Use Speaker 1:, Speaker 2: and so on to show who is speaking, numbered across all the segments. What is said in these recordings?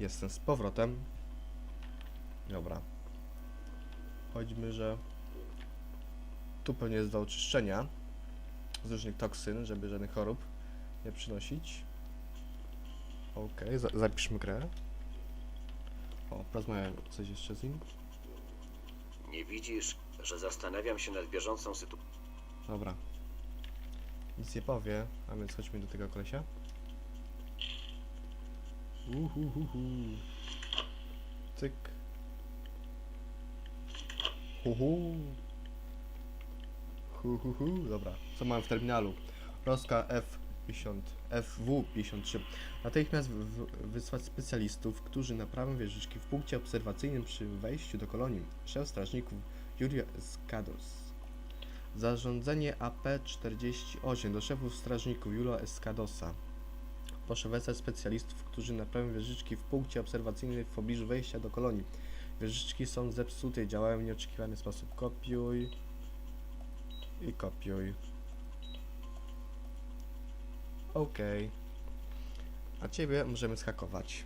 Speaker 1: Jestem z powrotem. Dobra. Chodźmy, że tu pewnie jest do oczyszczenia z różnych toksyn, żeby żadnych chorób nie przynosić. Okej, za zapiszmy grę. O, porozmawiam coś jeszcze z nim.
Speaker 2: Nie widzisz, że zastanawiam się nad bieżącą sytuacją.
Speaker 1: Dobra. Nic nie powie, a więc chodźmy do tego kolesia. Uhuhuhu. Cyk. Huhu. Huhuhu. Dobra, co mam w terminalu? Roska F50, FW53. Natychmiast wysłać specjalistów, którzy naprawią wieżyczki w punkcie obserwacyjnym przy wejściu do kolonii. Szef strażników Julio Escados. Zarządzenie AP-48 do szefów strażników Julio Escadosa. Proszę wezwać specjalistów, którzy naprawią wieżyczki w punkcie obserwacyjnym w pobliżu wejścia do kolonii. Wieżyczki są zepsute i działają w nieoczekiwany sposób. Kopiuj i kopiuj. Okej. A ciebie możemy zhakować.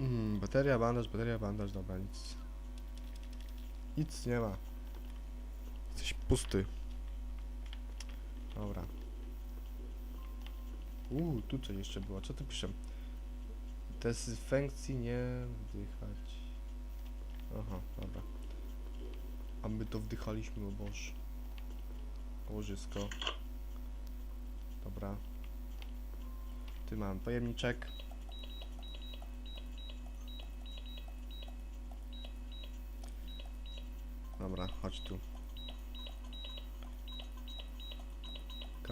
Speaker 1: Mm, bateria, bandaż, bateria, bandaż, dobra, nic. Nic nie ma. Jesteś pusty. Dobra. Uuu, tu coś jeszcze było. Co tu piszę? Dezynfekcji nie wdychać. Aha, dobra. A my to wdychaliśmy, o Boże. Łożysko. Dobra. Tu mam pojemniczek. Dobra, chodź tu.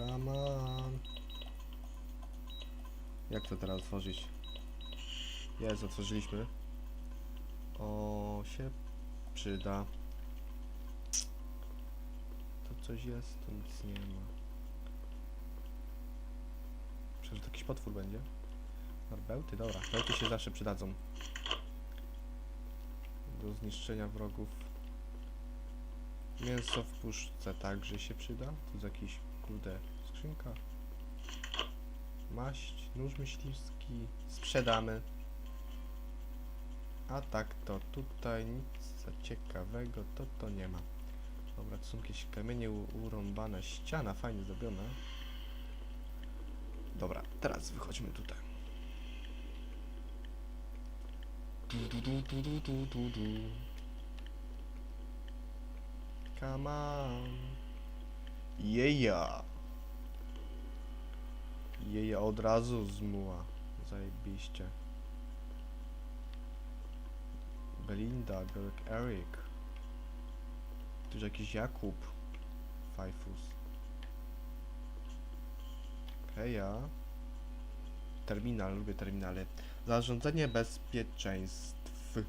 Speaker 1: Come on. Jak to teraz otworzyć? Jest, otworzyliśmy. O, się przyda. To coś jest, tu nic nie ma. Przecież to jakiś potwór będzie. Arbełty, dobra. Bełty się zawsze przydadzą. Do zniszczenia wrogów. Mięso w puszce także się przyda. Tu jest jakiś, kurde, skrzynka. Maść, nóż myśliwski. Sprzedamy. A tak to tutaj nic ciekawego to to nie ma. Dobra, tu są jakieś kamienie urąbane. Ściana fajnie zrobiona. Dobra, teraz wychodźmy tutaj. Du, du, du, du, du, du, du. Come on. Jeja. Jeja od razu zmuła. Zajebiście. Belinda, Berek Eric. Tu jakiś Jakub. Fajfus. Heja. Terminal, lubię terminale. Zarządzanie bezpieczeństw.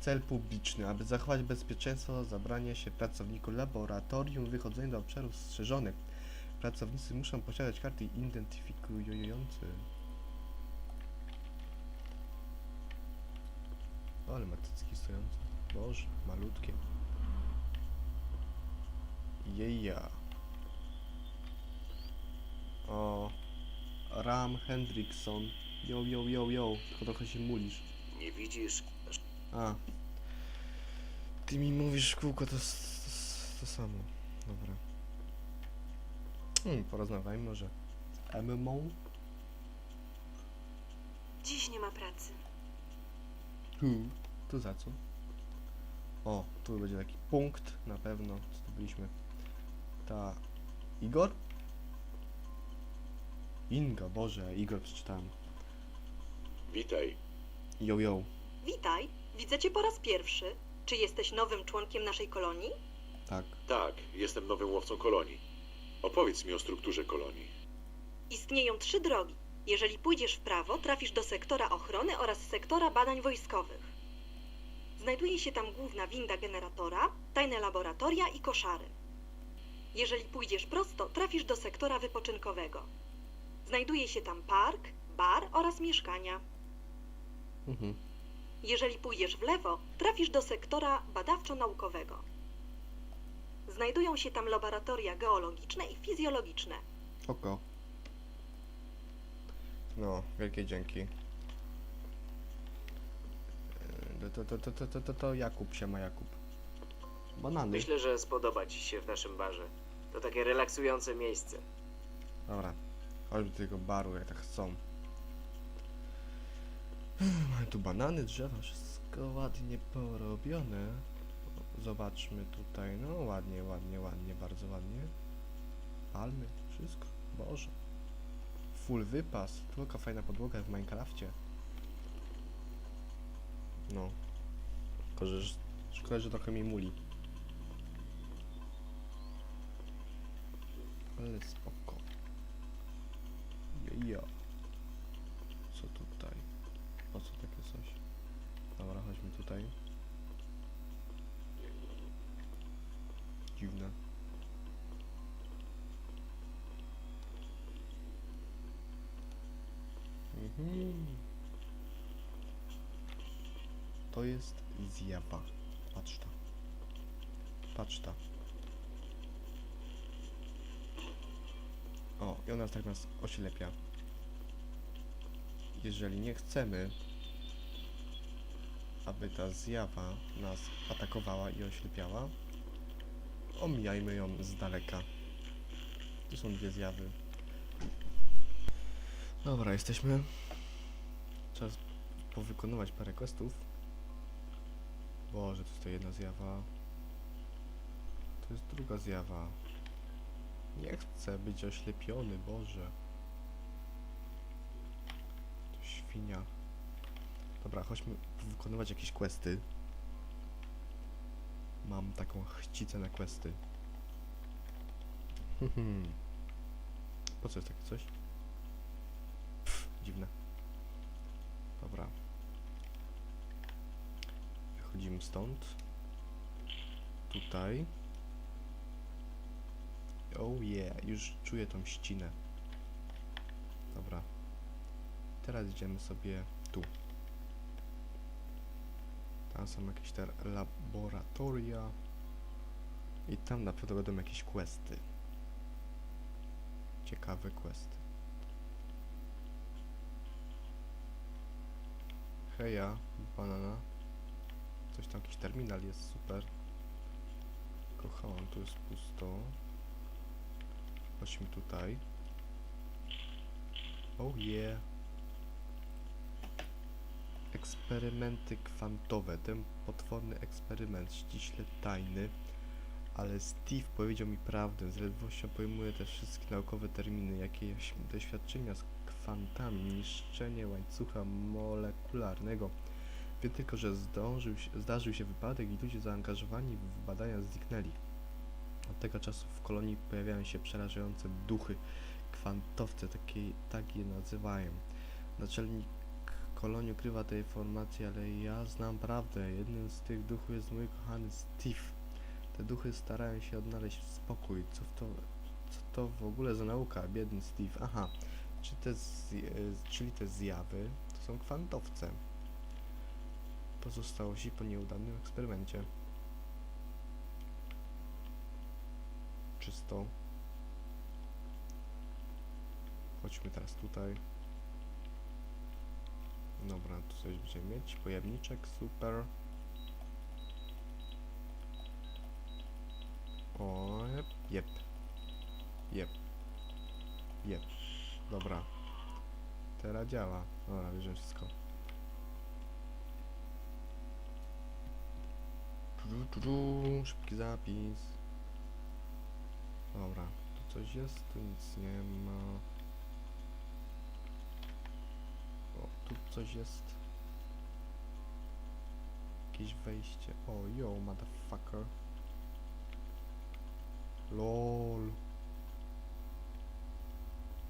Speaker 1: Cel publiczny. Aby zachować bezpieczeństwo, zabranie się pracowników laboratorium wychodzenia do obszarów strzeżonych. Pracownicy muszą posiadać karty identyfikujące. O, ale ma cycki stojące. Boże, malutkie. Jeja. O. Ram Hendrickson. Yo, yo, yo, yo. Tylko trochę się mulisz.
Speaker 2: Nie widzisz,
Speaker 1: A. Ty mi mówisz w kółko to, to, to samo. Dobra. Hmm, porozmawiajmy może. MMO?
Speaker 3: Dziś nie ma pracy.
Speaker 1: Tu. Tu za co? O, tu będzie taki punkt, na pewno. Co tu byliśmy? Ta... Igor? Inga, Boże, Igor przeczytałem.
Speaker 4: Witaj.
Speaker 1: Yo, yo.
Speaker 3: Witaj, widzę cię po raz pierwszy. Czy jesteś nowym członkiem naszej kolonii?
Speaker 1: Tak.
Speaker 4: Tak, jestem nowym łowcą kolonii. Opowiedz mi o strukturze kolonii.
Speaker 3: Istnieją trzy drogi. Jeżeli pójdziesz w prawo, trafisz do sektora ochrony oraz sektora badań wojskowych. Znajduje się tam główna winda generatora, tajne laboratoria i koszary. Jeżeli pójdziesz prosto, trafisz do sektora wypoczynkowego. Znajduje się tam park, bar oraz mieszkania.
Speaker 1: Mhm.
Speaker 3: Jeżeli pójdziesz w lewo, trafisz do sektora badawczo-naukowego. Znajdują się tam laboratoria geologiczne i fizjologiczne.
Speaker 1: Oko. No, wielkie dzięki. Yy, To, to, to, to, to, to, to Jakub się ma Jakub. Banany.
Speaker 5: Myślę, że spodoba ci się w naszym barze. To takie relaksujące miejsce.
Speaker 1: Dobra, chodźmy do tego baru, jak tak chcą. Mamy tu banany, drzewa, wszystko ładnie porobione. Zobaczmy tutaj, no ładnie, ładnie, ładnie, bardzo ładnie. Palmy, wszystko, Boże. Full wypas, jaka fajna podłoga w Minecrafcie. No. Tylko, że szkoda, że trochę mi muli. Ale spoko. Ja. Co tutaj? Po co takie coś? Dobra, chodźmy tutaj. Dziwne. Mhm. To jest zjawa. Patrz ta. Patrz ta. O, i ona tak nas oślepia. Jeżeli nie chcemy, aby ta zjawa nas atakowała i oślepiała, omijajmy ją z daleka. Tu są dwie zjawy. Dobra, jesteśmy. Czas powykonywać parę questów. Boże, to jest to jedna zjawa. To jest druga zjawa. Nie chcę być oślepiony, Boże. To świnia. Dobra, chodźmy wykonywać jakieś questy. Mam taką chcicę na questy. Hmm. Po co jest takie coś? Pff, dziwne. Dobra. Wychodzimy stąd. Tutaj. Oh yeah, już czuję tą ścinę. Dobra. Teraz idziemy sobie tu. Tam są jakieś te laboratoria. I tam na pewno będą jakieś questy. Ciekawe questy. Heja, banana. Coś tam, jakiś terminal jest, super. Kochałam, tu jest pusto. Chodźmy tutaj. Oh yeah. Eksperymenty kwantowe. Ten potworny eksperyment, ściśle tajny. Ale Steve powiedział mi prawdę. Z ledwością pojmuje te wszystkie naukowe terminy. Jakieś doświadczenia z kwantami, niszczenie łańcucha molekularnego. Wie tylko, że zdążył zdarzył się wypadek i ludzie zaangażowani w badania zniknęli. Od tego czasu w kolonii pojawiają się przerażające duchy, kwantowce, takie, tak je nazywają. Naczelnik kolonii ukrywa te informacje, ale ja znam prawdę. Jednym z tych duchów jest mój kochany Steve. Te duchy starają się odnaleźć spokój. Co to, co to w ogóle za nauka, biedny Steve? Aha, czy te czyli te zjawy to są kwantowce. Pozostałości po nieudanym eksperymencie. czysto. Chodźmy teraz tutaj. Dobra, tu coś będziemy mieć. Pojemniczek, super. O, jep, jep. Jep. Jep. Dobra. Teraz działa. Dobra, bierzemy wszystko. Tu, tu, tu, szybki zapis. Dobra, tu coś jest, tu nic nie ma. O, tu coś jest. Jakieś wejście. O, yo, motherfucker. LOL.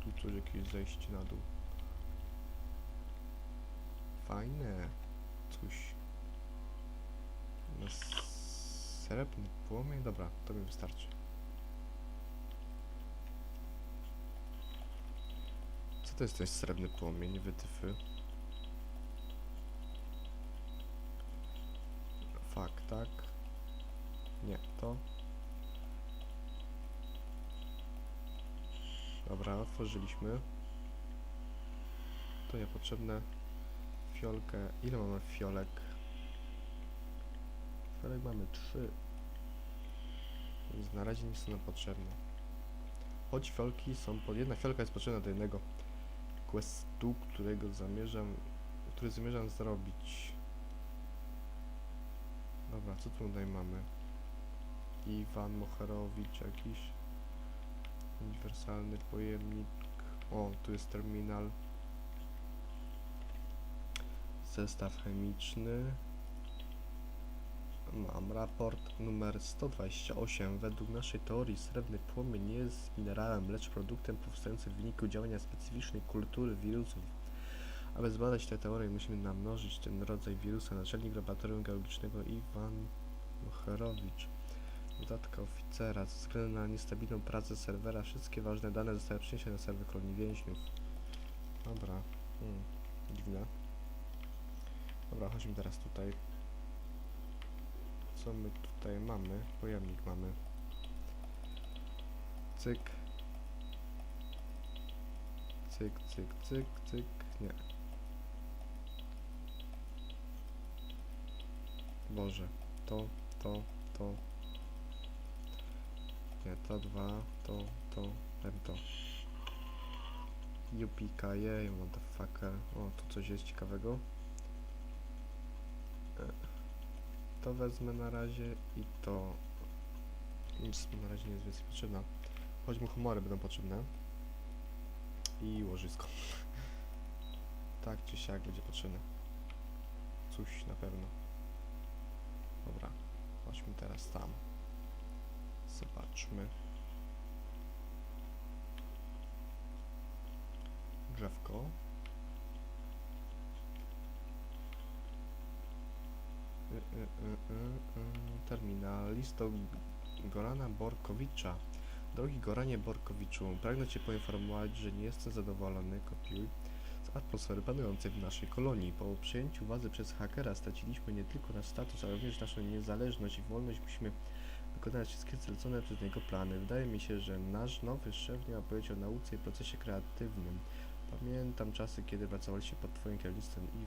Speaker 1: Tu coś, jakieś zejście na dół. Fajne. Coś. No, srebrny płomień. Dobra, to mi wystarczy. Co to jest ten srebrny płomień, wytyfy? Fak, tak? Nie, to. Dobra, otworzyliśmy. to niepotrzebne. Fiolkę. Ile mamy fiolek? Fiolek mamy trzy. Więc na razie nie są nam potrzebne. Choć fiolki są pod... Jedna fiolka jest potrzebna do jednego questu, którego zamierzam... który zamierzam zrobić. Dobra, co tu tutaj mamy? Iwan Mocherowicz jakiś. Uniwersalny pojemnik. O, tu jest terminal. Zestaw chemiczny. Mam raport numer 128. Według naszej teorii srebrny płomień nie jest minerałem, lecz produktem powstającym w wyniku działania specyficznej kultury wirusów. Aby zbadać tę teorię, musimy namnożyć ten rodzaj wirusa. Naczelnik laboratorium geologicznego Iwan Mocherowicz. Dodatka oficera. Ze względu na niestabilną pracę serwera, wszystkie ważne dane zostały przeniesione na serwer kolonii więźniów. Dobra. Hmm. Dziwne. Dobra, chodźmy teraz tutaj. Co my tutaj mamy? Pojemnik mamy. Cyk. Cyk, cyk, cyk, cyk. Nie. Boże. To, to, to. Nie, to dwa, to, to, ten to. Yupikaje, motherfucker. O, tu coś jest ciekawego. E, To wezmę na razie i to. Nic na razie nie jest więcej potrzebna. Choć mu humory będą potrzebne. I łożysko. tak czy siak będzie potrzebne. Coś na pewno. Dobra, chodźmy teraz tam. Zobaczmy. Drzewko. Y, y, y, y, y. Terminal. List Gorana Borkowicza. Drogi Goranie Borkowiczu, pragnę Cię poinformować, że nie jestem zadowolony, kopiuj, atmosfery panującej w naszej kolonii. Po przejęciu władzy przez hakera straciliśmy nie tylko nasz status, ale również naszą niezależność i wolność. Musimy wykonać wszystkie zlecone przez niego plany. Wydaje mi się, że nasz nowy szef nie ma pojęcia o nauce i procesie kreatywnym. Pamiętam czasy, kiedy pracowaliście pod Twoim kierownictwem, Iwan.